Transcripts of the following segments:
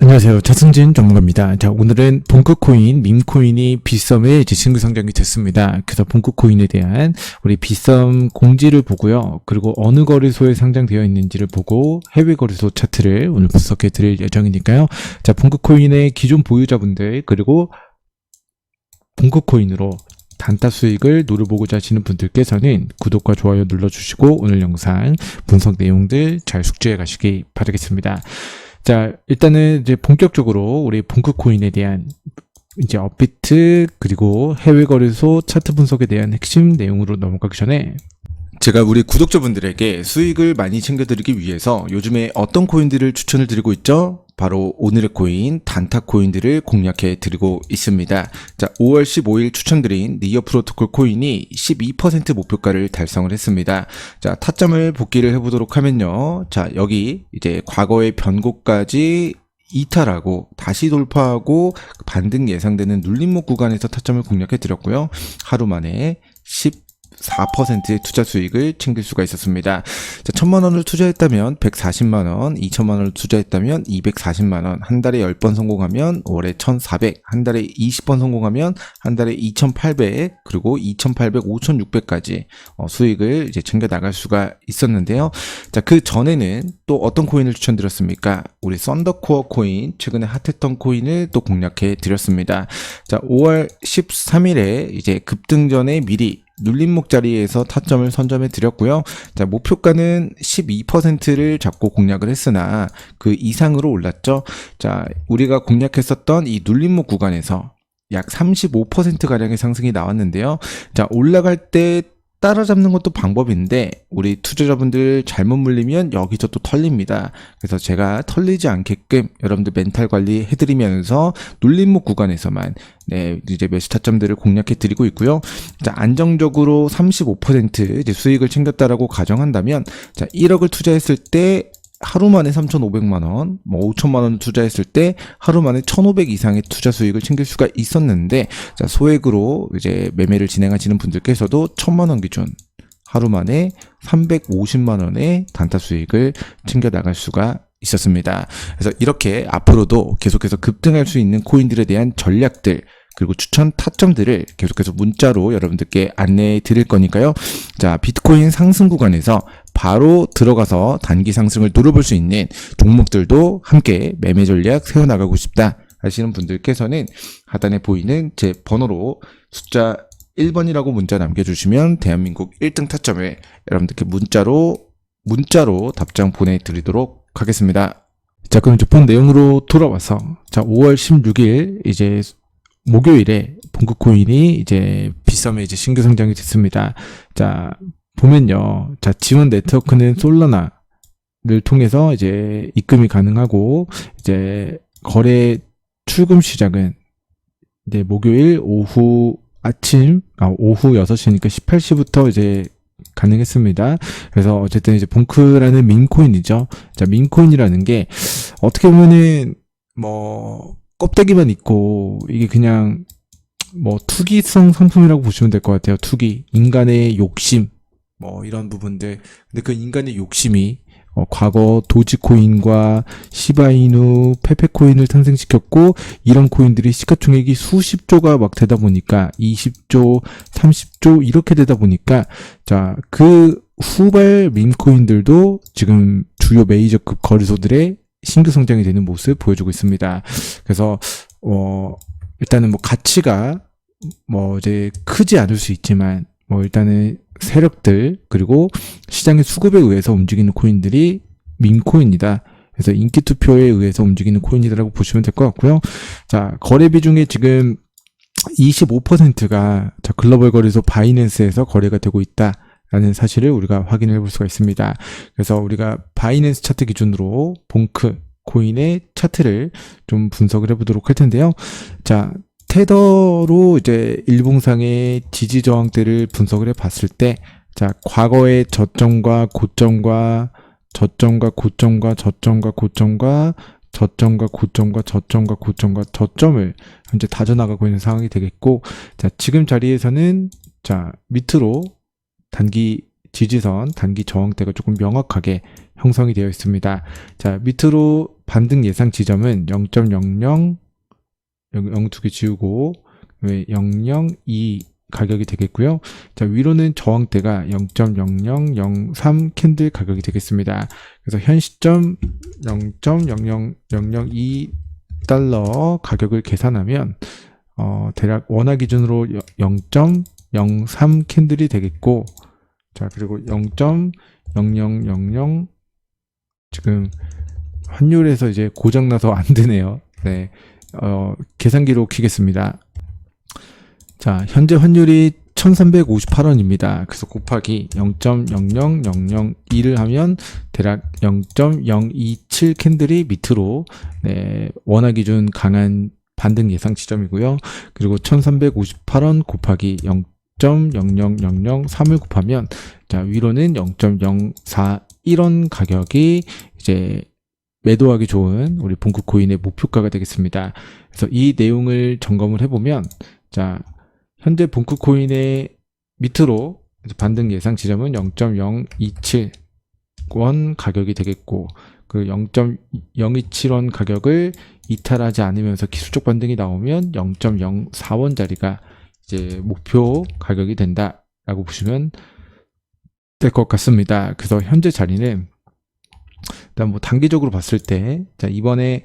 안녕하세요. 차승진 전문가입니다. 자, 오늘은 본크 코인, 밈코인이 빗썸에 이제 신규 상장이 됐습니다. 그래서 본크 코인에 대한 우리 빗썸 공지를 보고요. 그리고 어느 거래소에 상장되어 있는지를 보고 해외 거래소 차트를 오늘 분석해 드릴 예정이니까요. 자, 본크 코인의 기존 보유자분들, 그리고 본크 코인으로 단타 수익을 노려보고자 하시는 분들께서는 구독과 좋아요 눌러주시고 오늘 영상 분석 내용들 잘 숙지해 가시기 바라겠습니다. 자, 일단은 이제 본격적으로 우리 본크 코인에 대한 이제 업비트 그리고 해외 거래소 차트 분석에 대한 핵심 내용으로 넘어가기 전에 제가 우리 구독자분들에게 수익을 많이 챙겨드리기 위해서 요즘에 어떤 코인들을 추천을 드리고 있죠? 바로 오늘의 코인, 단타 코인들을 공략해 드리고 있습니다. 자, 5월 15일 추천드린 니어 프로토콜 코인이 12% 목표가를 달성을 했습니다. 자, 타점을 복귀를 해보도록 하면요. 자, 여기 이제 과거의 변곡까지 이탈하고 다시 돌파하고 반등 예상되는 눌림목 구간에서 타점을 공략해 드렸고요. 하루 만에 14%의 투자 수익을 챙길 수가 있었습니다. 자, 천만 원을 투자했다면 140만 원, 2천만 원을 투자했다면 240만 원, 한 달에 10번 성공하면 월에 1,400, 한 달에 20번 성공하면 한 달에 2,800, 그리고 2,800, 5,600까지 어, 수익을 이제 챙겨 나갈 수가 있었는데요. 자, 그 전에는 또 어떤 코인을 추천드렸습니까? 우리 썬더코어 코인, 최근에 핫했던 코인을 또 공략해 드렸습니다. 자, 5월 13일에 이제 급등 전에 미리 눌림목 자리에서 타점을 선점해 드렸고요. 자, 목표가는 12%를 잡고 공략을 했으나 그 이상으로 올랐죠. 자, 우리가 공략했었던 이 눌림목 구간에서 약 35%가량의 상승이 나왔는데요. 자, 올라갈 때 따라잡는 것도 방법인데 우리 투자자분들 잘못 물리면 여기서 또 털립니다. 그래서 제가 털리지 않게끔 여러분들 멘탈 관리 해드리면서 눌림목 구간에서만 네 이제 매수 타점들을 공략해 드리고 있고요. 자 안정적으로 35% 이제 수익을 챙겼다라고 가정한다면 자 1억을 투자했을 때 하루 만에 3,500만 원, 뭐 5천만 원 투자했을 때 하루 만에 1,500 이상의 투자 수익을 챙길 수가 있었는데 자, 소액으로 이제 매매를 진행하시는 분들께서도 1,000만 원 기준 하루 만에 350만 원의 단타 수익을 챙겨 나갈 수가 있었습니다. 그래서 이렇게 앞으로도 계속해서 급등할 수 있는 코인들에 대한 전략들 그리고 추천 타점들을 계속해서 문자로 여러분들께 안내해 드릴 거니까요. 자, 비트코인 상승 구간에서 바로 들어가서 단기 상승을 노려볼 수 있는 종목들도 함께 매매 전략 세워나가고 싶다 하시는 분들께서는 하단에 보이는 제 번호로 숫자 1번이라고 문자 남겨주시면 대한민국 1등 타점을 여러분들께 문자로 문자로 답장 보내드리도록 하겠습니다. 자, 그럼 이제 본 내용으로 돌아와서 자, 5월 16일 이제 목요일에 본크코인이 이제 비썸에 이제 신규 상장이 됐습니다. 자, 보면요. 자, 지원 네트워크는 솔라나를 통해서 이제 입금이 가능하고 이제 거래 출금 시작은 이제 목요일 오후 아침 아 오후 6시니까 18시부터 이제 가능했습니다. 그래서 어쨌든 이제 본크라는 민코인이죠. 자, 민코인이라는 게 어떻게 보면은 뭐 껍데기만 있고 이게 그냥 뭐 투기성 상품이라고 보시면 될 것 같아요. 투기, 인간의 욕심, 뭐 이런 부분들. 근데 그 인간의 욕심이 어, 과거 도지코인과 시바이누, 페페코인을 탄생시켰고 이런 코인들이 시가총액이 수십조가 막 되다 보니까 20조, 30조 이렇게 되다 보니까 자 그 후발 밈코인들도 지금 주요 메이저급 거래소들의 신규 성장이 되는 모습 보여주고 있습니다. 그래서 어 일단은 뭐 가치가 뭐 이제 크지 않을 수 있지만 뭐 일단은 세력들 그리고 시장의 수급에 의해서 움직이는 코인들이 밈코인이다. 그래서 인기 투표에 의해서 움직이는 코인이라고 보시면 될 것 같고요. 자 거래 비중에 지금 25%가 자 글로벌 거래소 바이낸스에서 거래가 되고 있다. 라는 사실을 우리가 확인해 볼 수가 있습니다. 그래서 우리가 바이낸스 차트 기준으로 봉크 코인의 차트를 좀 분석을 해보도록 할 텐데요. 자, 테더로 이제 일봉상의 지지 저항대를 분석을 해 봤을 때, 자, 과거의 저점과 고점과 저점과 고점과 저점과 고점과 저점과 고점과 저점과 고점과 저점을 현재 다져나가고 있는 상황이 되겠고, 자, 지금 자리에서는 자, 밑으로 단기 지지선, 단기 저항대가 조금 명확하게 형성이 되어 있습니다. 자, 밑으로 반등 예상 지점은 0.00 0 두 개 지우고 002 가격이 되겠고요. 자, 위로는 저항대가 0.0003 캔들 가격이 되겠습니다. 그래서 현 시점 0.00002 달러 가격을 계산하면 어, 대략 원화 기준으로 0.03 캔들이 되겠고 자, 그리고 0.0000 지금 환율에서 이제 고장나서 안 되네요. 네. 어, 계산기로 키겠습니다. 자, 현재 환율이 1358원입니다. 그래서 곱하기 0.00002를 하면 대략 0.027 캔들이 밑으로 네, 원화 기준 강한 반등 예상 지점이고요. 그리고 1358원 곱하기 0.00003을 곱하면 자, 위로는 0.041원 가격이 이제 매도하기 좋은 우리 본크 코인의 목표가가 되겠습니다. 그래서 이 내용을 점검을 해보면 자, 현재 본크 코인의 밑으로 반등 예상 지점은 0.027원 가격이 되겠고 그 0.027원 가격을 이탈하지 않으면서 기술적 반등이 나오면 0.04원짜리가 이제 목표 가격이 된다라고 보시면 될 것 같습니다. 그래서 현재 자리는 일단 뭐 단기적으로 봤을 때, 자, 이번에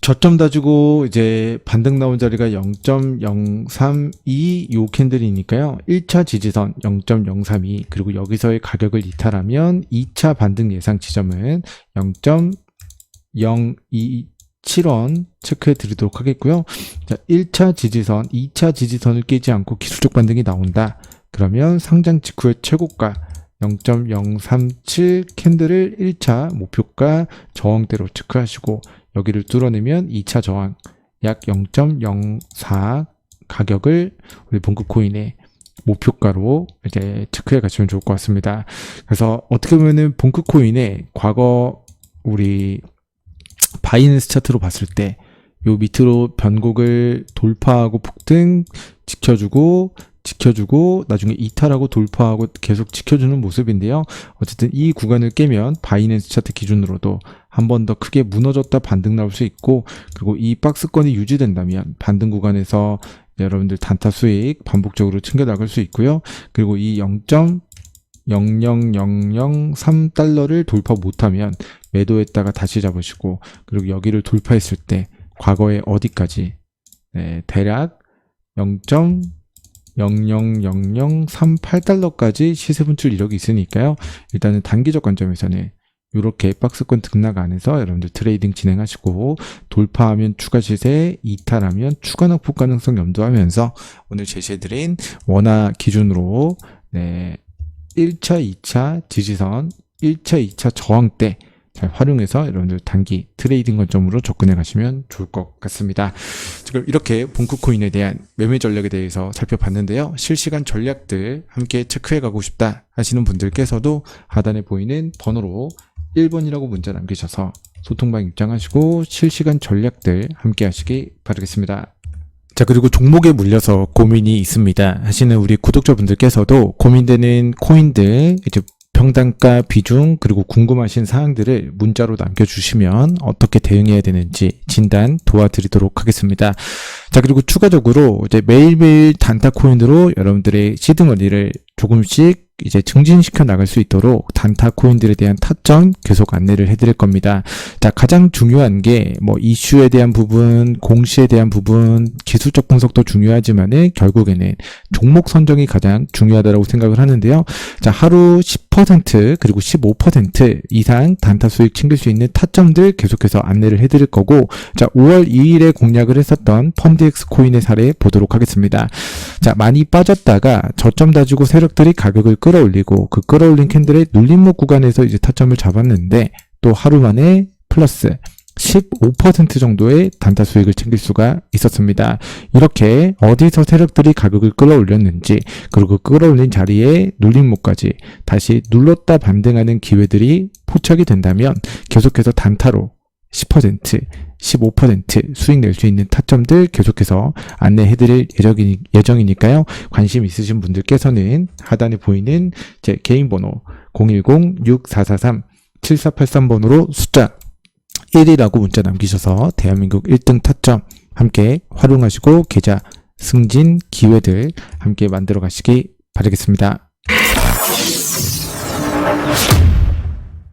저점 다주고 이제 반등 나온 자리가 0.032 요 캔들이니까요. 1차 지지선 0.032 그리고 여기서의 가격을 이탈하면 2차 반등 예상 지점은 0.027원 체크해 드리도록 하겠고요. 자, 1차 지지선, 2차 지지선을 깨지 않고 기술적 반등이 나온다. 그러면 상장 직후의 최고가 0.037 캔들을 1차 목표가 저항대로 체크하시고 여기를 뚫어내면 2차 저항 약 0.04 가격을 우리 본급 코인의 목표가로 이제 체크해 가시면 좋을 것 같습니다. 그래서 어떻게 보면은 본급 코인의 과거 우리 바이낸스 차트로 봤을 때 요 밑으로 변곡을 돌파하고 폭등 지켜주고 지켜주고 나중에 이탈하고 돌파하고 계속 지켜주는 모습인데요. 어쨌든 이 구간을 깨면 바이낸스 차트 기준으로도 한 번 더 크게 무너졌다 반등 나올 수 있고 그리고 이 박스권이 유지된다면 반등 구간에서 여러분들 단타 수익 반복적으로 챙겨 나갈 수 있고요. 그리고 이 0. 0.003달러를 돌파 못하면 매도했다가 다시 잡으시고 그리고 여기를 돌파했을 때 과거에 어디까지 네, 대략 0. 0.00038달러까지 시세 분출 이력이 있으니까요. 일단은 단기적 관점에서는 이렇게 박스권 등락 안에서 여러분들 트레이딩 진행하시고 돌파하면 추가 시세, 이탈하면 추가 낙폭 가능성 염두하면서 오늘 제시해드린 원화 기준으로 네, 1차, 2차 지지선, 1차, 2차 저항대 잘 활용해서 여러분들 단기 트레이딩 관점으로 접근해 가시면 좋을 것 같습니다. 지금 이렇게 본크코인에 대한 매매 전략에 대해서 살펴봤는데요. 실시간 전략들 함께 체크해 가고 싶다 하시는 분들께서도 하단에 보이는 번호로 1번이라고 문자 남기셔서 소통방 입장하시고 실시간 전략들 함께 하시기 바라겠습니다. 자, 그리고 종목에 물려서 고민이 있습니다. 하시는 우리 구독자분들께서도 고민되는 코인들, 이제 평단가 비중 그리고 궁금하신 사항들을 문자로 남겨주시면 어떻게 대응해야 되는지 진단 도와드리도록 하겠습니다. 자 그리고 추가적으로 이제 매일매일 단타 코인으로 여러분들의 시드머니를 조금씩 이제 증진시켜 나갈 수 있도록 단타 코인들에 대한 타점 계속 안내를 해드릴 겁니다. 자, 가장 중요한 게 뭐 이슈에 대한 부분, 공시에 대한 부분, 기술적 분석도 중요하지만은 결국에는 종목 선정이 가장 중요하다고 생각을 하는데요. 자, 하루 10% 그리고 15% 이상 단타 수익 챙길 수 있는 타점들 계속해서 안내를 해드릴 거고, 자, 5월 2일에 공략을 했었던 펀드엑스 코인의 사례 보도록 하겠습니다. 자, 많이 빠졌다가 저점 다지고 세력들이 가격을 끌어올리고 그 끌어올린 캔들의 눌림목 구간에서 이제 타점을 잡았는데 또 하루 만에 플러스 15% 정도의 단타 수익을 챙길 수가 있었습니다. 이렇게 어디서 세력들이 가격을 끌어올렸는지 그리고 끌어올린 자리에 눌림목까지 다시 눌렀다 반등하는 기회들이 포착이 된다면 계속해서 단타로 10%, 15% 수익 낼 수 있는 타점들 계속해서 안내해 드릴 예정이니, 예정이니까요. 관심 있으신 분들께서는 하단에 보이는 제 개인 번호 010-6443-7483번으로 숫자 1이라고 문자 남기셔서 대한민국 1등 타점 함께 활용하시고 계좌 승진 기회들 함께 만들어 가시기 바라겠습니다.